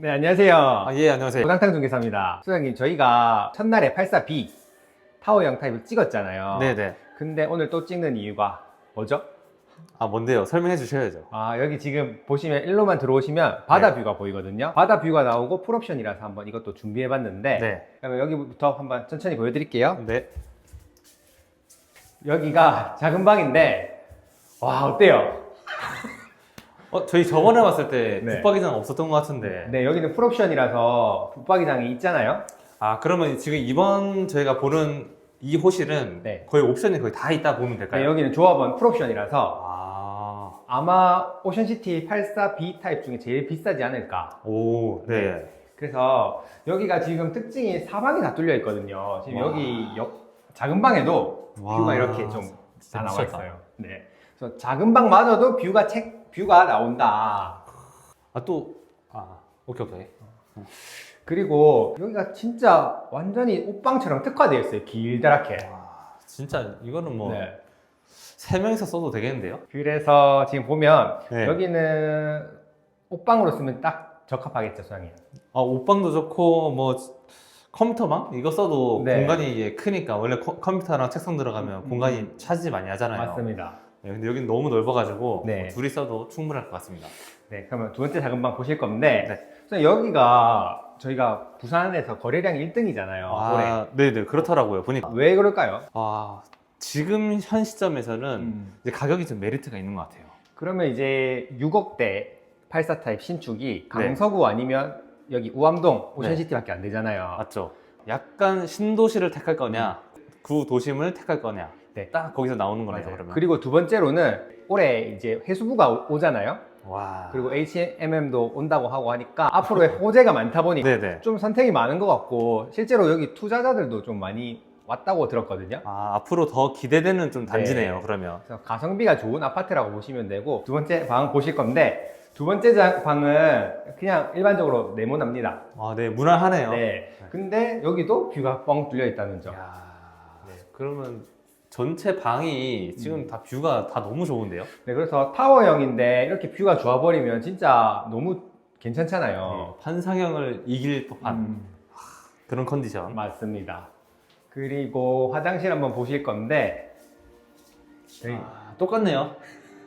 네, 안녕하세요. 아, 예, 안녕하세요. 고당탕 중개사입니다. 소장님, 저희가 첫날에 84B 타워형 타입을 찍었잖아요. 네네. 근데 오늘 또 찍는 이유가 뭐죠? 아, 뭔데요? 설명해 주셔야죠. 아, 여기 지금 보시면 일로만 들어오시면 바다 네. 뷰가 보이거든요. 바다 뷰가 나오고 풀옵션이라서 한번 이것도 준비해 봤는데 네. 그러면 여기부터 한번 천천히 보여 드릴게요. 네. 여기가 작은 방인데 와, 어때요? 어, 저희 저번에 왔을 때 네. 붙박이장 없었던 것 같은데. 네, 여기는 풀옵션이라서 붙박이장이 있잖아요. 아, 그러면 지금 이번 저희가 보는 이 호실은 네. 거의 옵션이 거의 다 있다 보면 네, 될까요? 여기는 조합원 풀옵션이라서 아, 아마 오션시티 84B 타입 중에 제일 비싸지 않을까. 오, 네. 그래서 여기가 지금 특징이 사방이 다 뚫려 있거든요. 지금 와. 여기 옆- 작은 방에도 와. 뷰가 이렇게 좀 다 진짜 나와 미쳤다. 있어요. 네. 그래서 작은 방마저도 뷰가 책 뷰가 나온다. 아, 또, 아, 오케이, 오케이. 그리고 여기가 진짜 완전히 옷방처럼 특화되어 있어요. 길다랗게. 와, 진짜 이거는 뭐, 네. 세 명이서 써도 되겠는데요? 그래서 지금 보면 네. 여기는 옷방으로 쓰면 딱 적합하겠죠, 소장님. 아, 옷방도 좋고, 뭐, 컴퓨터방? 이거 써도 네. 공간이 크니까, 원래 컴- 컴퓨터랑 책상 들어가면 음. 공간이 차지 많이 하잖아요. 맞습니다. 네, 근데 여기는 너무 넓어가지고 네. 뭐 둘이 써도 충분할 것 같습니다. 네, 그러면 두 번째 작은 방 보실 건데, 네. 여기가 저희가 부산에서 거래량 1등이잖아요. 올해. 아, 네네 그렇더라고요 보니까. 왜 그럴까요? 아 지금 현 시점에서는 음. 이제 가격이 좀 메리트가 있는 것 같아요. 그러면 이제 6억대 84 타입 신축이 네. 강서구 아니면 여기 우암동 오션시티밖에 안 되잖아요. 맞죠? 약간 신도시를 택할 거냐, 구도심을 택할 거냐, 네. 딱 거기서 나오는 거네요. 맞아요. 그러면. 그리고 두 번째로는 올해 이제 해수부가 오- 오잖아요. 와. 그리고 H&M도 온다고 하고 하니까 앞으로의 호재가 많다 보니 네네. 좀 선택이 많은 것 같고 실제로 여기 투자자들도 좀 많이 왔다고 들었거든요. 아 앞으로 더 기대되는 좀 단지네요. 네. 그러면. 그래서 가성비가 좋은 아파트라고 보시면 되고 두 번째 방 보실 건데 두 번째 자- 방은 그냥 일반적으로 네모납니다. 아, 네 무난하네요. 네. 근데 여기도 뷰가 뻥 뚫려 있다는 점. 야, 네. 그러면 전체 방이 지금 음. 다 뷰가 다 너무 좋은데요? 네, 그래서 타워형인데 이렇게 뷰가 좋아버리면 진짜 너무 괜찮잖아요. 네, 환상형을 이길 법한 음, 그런 컨디션. 맞습니다. 그리고 화장실 한번 보실 건데 여기 아, 똑같네요.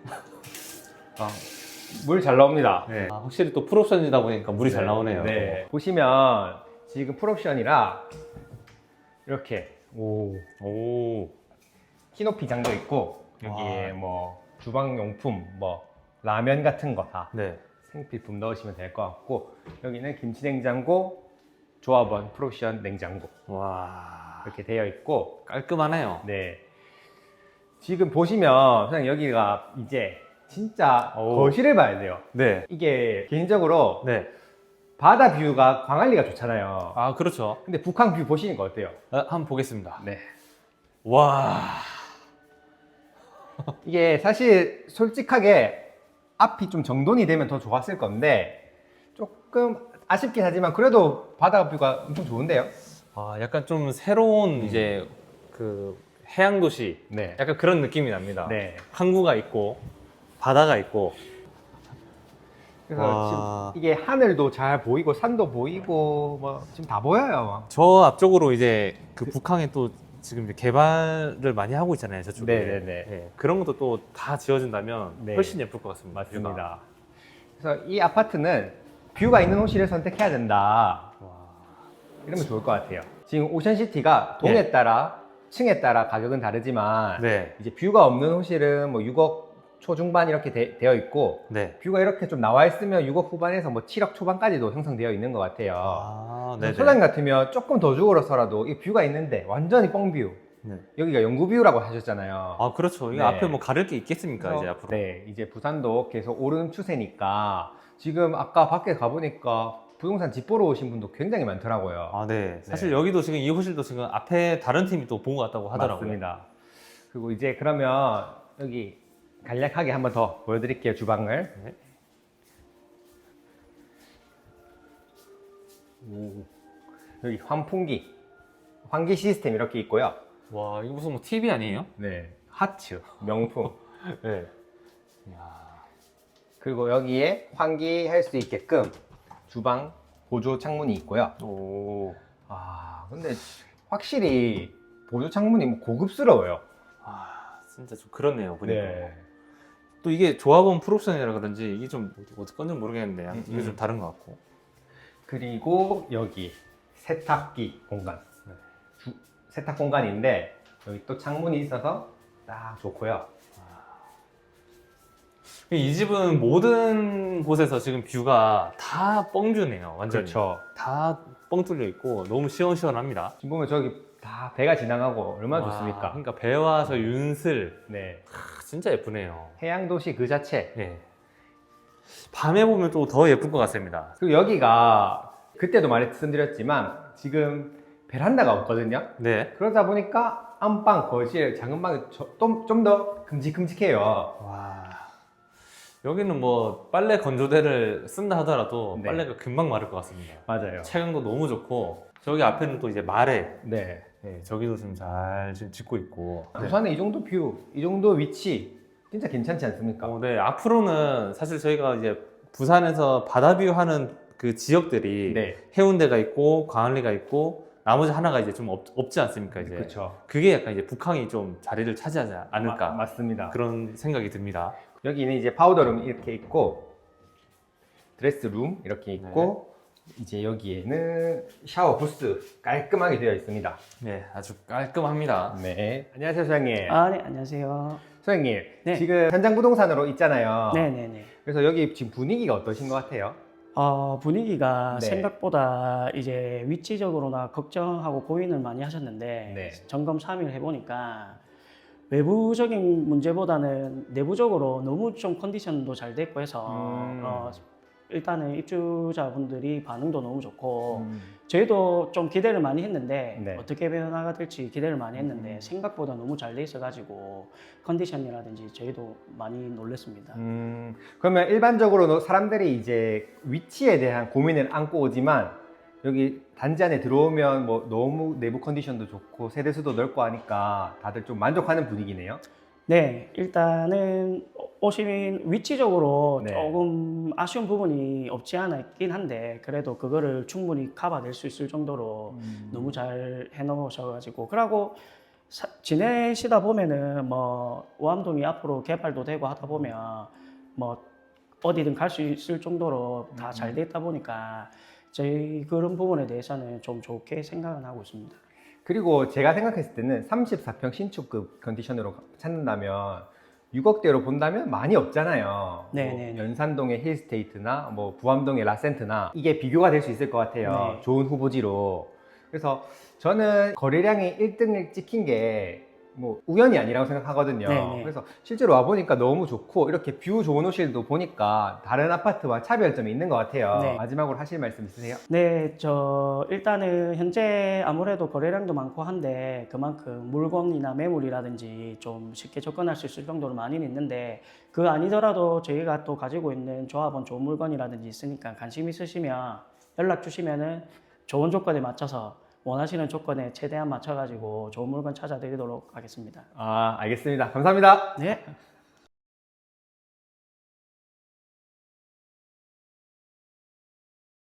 물 잘 나옵니다. 네. 아, 확실히 또 풀옵션이다 보니까 물이 잘 나오네요. 네. 보시면 지금 풀옵션이라 이렇게 오 오. 키높이 장도 있고 여기에 와. 뭐 주방용품 뭐 라면 같은 거 다 네. 생필품 넣으시면 될 것 같고 여기는 김치냉장고 조합원 프로션 냉장고 와. 이렇게 되어 있고 깔끔하네요. 네 지금 보시면 그냥 여기가 이제 진짜 오. 거실을 봐야 돼요 네. 이게 개인적으로 네. 바다 뷰가 광안리가 좋잖아요 아, 그렇죠. 근데 북한 뷰 보시는 거 어때요? 아, 한번 보겠습니다. 네 와. 이게 사실 솔직하게 앞이 좀 정돈이 되면 더 좋았을 건데 조금 아쉽긴 하지만 그래도 바다 뷰가 엄청 좋은데요? 아, 약간 좀 새로운 음. 이제 그 해양 도시 네. 약간 그런 느낌이 납니다. 네. 항구가 있고 바다가 있고 그래서 와. 지금 이게 하늘도 잘 보이고 산도 보이고 뭐 지금 다 보여요. 저 앞쪽으로 이제 그 북항에 또 지금 이제 개발을 많이 하고 있잖아요. 저쪽에. 네네네. 네, 그런 것도 또 다 지어진다면 네. 훨씬 예쁠 것 같습니다. 맞습니다. 그래서 이 아파트는 뷰가 있는 호실을 선택해야 된다. 뷰가. 와. 이러면 좋을 것 같아요. 지금 오션시티가 동에 따라 층에 따라 가격은 다르지만 네. 이제 뷰가 없는 호실은 뭐 6억 초중반 이렇게 되, 어 있고 네. 뷰가 이렇게 좀 나와 있으면 6억 후반에서 뭐 7억 초반까지도 형성되어 있는 것 같아요. 아, 네. 그래서 소장 같으면 조금 더 죽으로서라도 이 뷰가 있는데 완전히 뻥뷰. 네. 여기가 영구뷰라고 하셨잖아요. 아, 그렇죠. 이거 네. 앞에 뭐 가릴 게 있겠습니까, 이제 앞으로. 네, 이제 부산도 계속 오르는 추세니까 지금 아까 밖에 가보니까 부동산 집 보러 오신 분도 굉장히 많더라고요. 아, 네. 사실 여기도 지금 이 호실도 지금 앞에 다른 팀이 또 본 것 같다고 하더라고요. 맞습니다. 그리고 이제 그러면 여기 간략하게 한번 더 보여드릴게요 주방을. 네. 오, 여기 환풍기, 환기 시스템 이렇게 있고요. 와, 이거 무슨 뭐 TV 아니에요? 네, 하츠 명품. 네. 이야. 그리고 여기에 환기할 수 있게끔 주방 보조 창문이 있고요. 오. 아 근데 확실히 보조 창문이 뭐 고급스러워요. 아 진짜 좀 그렇네요 보니까. 네. 또 이게 조합원 풀옵션이라 그런지 이게 좀 어디 건지 모르겠는데 음, 이게 음. 좀 다른 것 같고. 그리고 여기 세탁기 공간. 네. 주- 세탁 공간인데 여기 또 창문이 있어서 딱 좋고요. 이 집은 모든 곳에서 지금 뷰가 다 뻥주네요 완전히. 그렇죠. 다 뻥 뚫려 있고 너무 시원시원합니다. 지금 보면 저기 다 배가 지나가고 얼마나 와, 좋습니까? 그러니까 배와서 윤슬 네. 아, 진짜 예쁘네요. 해양 도시 그 자체. 예. 밤에 보면 또 더 예쁠 것 같습니다. 그리고 여기가 그때도 말씀드렸지만 지금 베란다가 없거든요. 네. 그러다 보니까 안방, 거실, 작은 방이 좀 더 큼직큼직해요. 와. 여기는 뭐 빨래 건조대를 쓴다 하더라도 네. 빨래가 금방 마를 것 같습니다. 맞아요. 채광도 너무 좋고 저기 앞에는 또 이제 마레 네. 네, 저기도 지금 잘 지금 짓고 있고 네. 부산의 이 정도 뷰, 이 정도 위치 진짜 괜찮지 않습니까? 어, 네, 앞으로는 사실 저희가 이제 부산에서 바다뷰 하는 그 지역들이 네. 해운대가 있고 광안리가 있고 나머지 하나가 이제 좀 없, 없지 않습니까 이제 그렇죠. 그게 약간 이제 북항이 좀 자리를 차지하지 않을까 마- 맞습니다. 그런 생각이 듭니다. 여기는 이제 파우더룸 이렇게 있고 드레스룸 이렇게 있고 이제 여기에는 샤워 부스 깔끔하게 되어 있습니다. 네, 아주 깔끔합니다. 네. 안녕하세요, 소장님. 아, 네, 안녕하세요. 소장님, 네. 지금 현장 부동산으로 있잖아요. 네 네 네. 그래서 여기 지금 분위기가 어떠신 것 같아요? 어, 분위기가 네. 생각보다 이제 위치적으로나 걱정하고 고민을 많이 하셨는데 네. 점검 3일 해보니까 외부적인 문제보다는 내부적으로 너무 좀 컨디션도 잘 됐고 해서 음. 어, 일단은 입주자분들이 반응도 너무 좋고 음. 저희도 좀 기대를 많이 했는데 네. 어떻게 변화가 될지 기대를 많이 했는데 음. 생각보다 너무 잘 돼 있어가지고 컨디션이라든지 저희도 많이 놀랐습니다. 음, 그러면 일반적으로 사람들이 이제 위치에 대한 고민을 안고 오지만 여기 단지 안에 들어오면 뭐 너무 내부 컨디션도 좋고 세대수도 넓고 하니까 다들 좀 만족하는 분위기네요. 네, 일단은 오시민 위치적으로 네. 조금 아쉬운 부분이 없지 않아 있긴 한데 그래도 그거를 충분히 커버될 수 있을 정도로 너무 잘 해놓으셔가지고 그러고 사- 지내시다 보면은 뭐 우암동이 앞으로 개발도 되고 하다 보면 뭐 어디든 갈 수 있을 정도로 다 잘 돼 있다 보니까 저희 그런 부분에 대해서는 좀 좋게 생각은 하고 있습니다. 그리고 제가 생각했을 때는 34평 신축급 컨디션으로 찾는다면 6억대로 본다면 많이 없잖아요. 네, 뭐 네, 네. 연산동의 힐스테이트나 뭐 부암동의 라센트나 이게 비교가 될 수 있을 것 같아요. 네. 좋은 후보지로. 그래서 저는 거래량이 1등을 찍힌 게 뭐 우연이 아니라고 생각하거든요. 네, 네. 그래서 실제로 와 보니까 너무 좋고 이렇게 뷰 좋은 호실도 보니까 다른 아파트와 차별점이 있는 것 같아요. 네. 마지막으로 하실 말씀 있으세요? 네, 저 일단은 현재 아무래도 거래량도 많고 한데 그만큼 물건이나 매물이라든지 좀 쉽게 접근할 수 있을 정도로 많이는 있는데 그 아니더라도 저희가 또 가지고 있는 조합원 좋은 물건이라든지 있으니까 관심 있으시면 연락 주시면은 좋은 조건에 맞춰서 원하시는 조건에 최대한 맞춰가지고 좋은 물건 찾아드리도록 하겠습니다. 아 알겠습니다. 감사합니다. 네,